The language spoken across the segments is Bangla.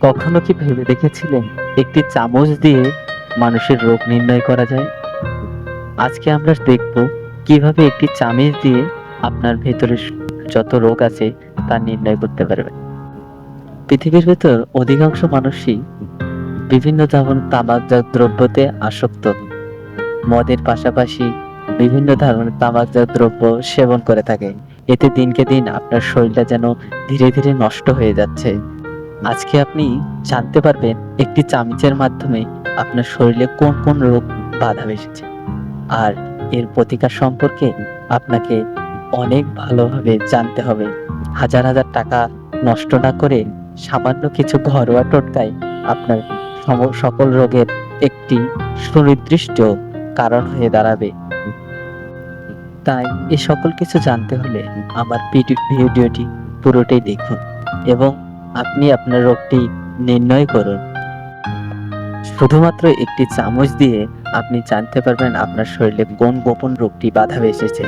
কখনো কি ভেবে দেখেছিলেন একটি চামচ দিয়ে মানুষের রোগ নির্ণয় করা যায়? আজকে আমরা দেখব কীভাবে একটি চামচ দিয়ে আপনার ভেতরে যত রোগ আছে তা নির্ণয় করতে পারবেন। পৃথিবীর ভেতর অধিকাংশ মানুষই বিভিন্ন যেমন তামাকজাত দ্রব্যতে আসক্ত। মদের পাশাপাশি বিভিন্ন ধরনের তামাকজাত দ্রব্য সেবন করে থাকে। এতে দিনকে দিন আপনার শরীরটা যেন ধীরে ধীরে নষ্ট হয়ে যাচ্ছে। আজকে আপনি জানতে পারবেন একটি চামচের মাধ্যমে আপনার শরীরে কোন কোন রোগ বাধা এসেছে আর এর প্রতিকার সম্পর্কে আপনাকে অনেক ভালোভাবে জানতে হবে। হাজার হাজার টাকা নষ্ট না করে সামান্য কিছু ঘরোয়া টোটকায় আপনার সকল রোগের একটি সুনির্দিষ্ট কারণ হয়ে দাঁড়াবে। তাই এ সকল কিছু জানতে হলে আমার ভিডিওটি পুরোটাই দেখুন এবং আপনি আপনার রোগটি নির্ণয় করুন। শুধুমাত্র একটি চামচ দিয়ে আপনি জানতে পারবেন আপনার শরীরে কোন গোপন রোগটি বাধা এসেছে।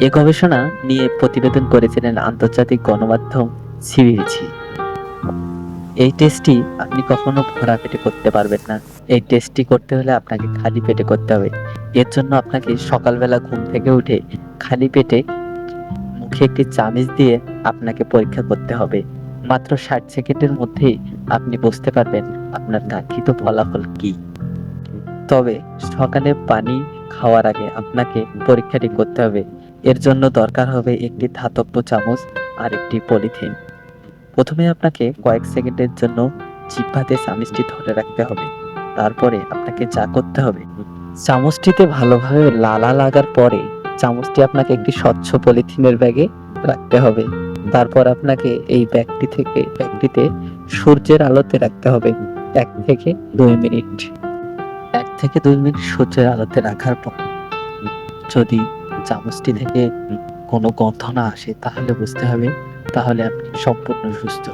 এ গবেষণা নিয়ে প্রতিবেদন করেছিলেন আন্তর্জাতিক গণমাধ্যম সিবিএসি এই টেস্টটি আপনি কখনো ভরা পেটে করতে পারবেন না। এই টেস্টটি করতে হলে আপনাকে খালি পেটে করতে হবে। এর জন্য আপনাকে সকালবেলা ঘুম থেকে উঠে খালি পেটে মুখে একটি চামচ দিয়ে আপনাকে পরীক্ষা করতে হবে। মাত্র ষাট সেকেন্ডের মধ্যেই আপনি বুঝতে পারবেন আপনার কাঙ্ক্ষিত ফলাফল কি। তবে সকালে পানি খাওয়ার আগে আপনাকে পরীক্ষাটি করতে হবে। এর জন্য দরকার হবে একটি ধাতব্য চামচ আর একটি পলিথিন। প্রথমে আপনাকে কয়েক সেকেন্ডের জন্য জিহ্বাতে চামচটি ধরে রাখতে হবে। তারপরে আপনাকে যা করতে হবে, চামচটিতে ভালোভাবে লালা লাগার পরে চামচটি আপনাকে একটি স্বচ্ছ পলিথিনের ব্যাগে রাখতে হবে। তারপর আপনাকে এই ব্যাগটি থেকে ব্যাগটিতে সূর্যের আলোতে রাখতে হবে। এক থেকে দুই মিনিট। এক থেকে দুই মিনিট সূর্যের আলোতে রাখার পর যদি চামচটি থেকে কোনো গন্ধ না আসে, তাহলে বুঝতে হবে তাহলে আপনি সম্পূর্ণ সুস্থ।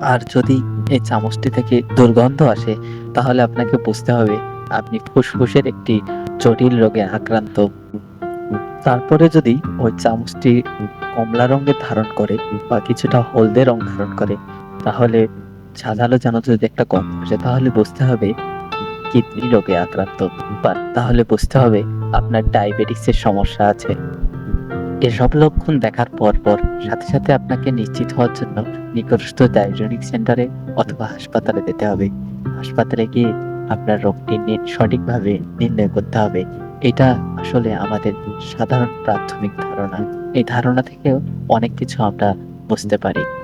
আর যদি এই চামচটি থেকে দুর্গন্ধ আসে, তাহলে আপনাকে বুঝতে হবে আপনি ফুসফুসের একটি জটিল রোগে আক্রান্ত। তারপরে যদি ওই চামচটি কমলা রঙের ধারণ করে বা কিছুটা হলদে রং ধারণ করে, তাহলে সাজালো যেন যদি একটা গন্ধ আসে, তাহলে বুঝতে হবে কিডনি রোগে আক্রান্ত। বা তাহলে বুঝতে হবে আপনার ডায়াবেটিসের সমস্যা আছে। এসব লক্ষণ দেখার পর পর সাথে সাথে আপনাকে নিশ্চিত হওয়ার জন্য নিকটস্থ ডায়াবেটিক সেন্টারে অথবা হাসপাতালে যেতে হবে। হাসপাতালে গিয়ে আপনার রোগটি সঠিকভাবে নির্ণয় করতে হবে। এটা আসলে আমাদের সাধারণ প্রাথমিক ধারণা। এই ধারণা থেকেও অনেক কিছু আমরা বুঝতে পারি।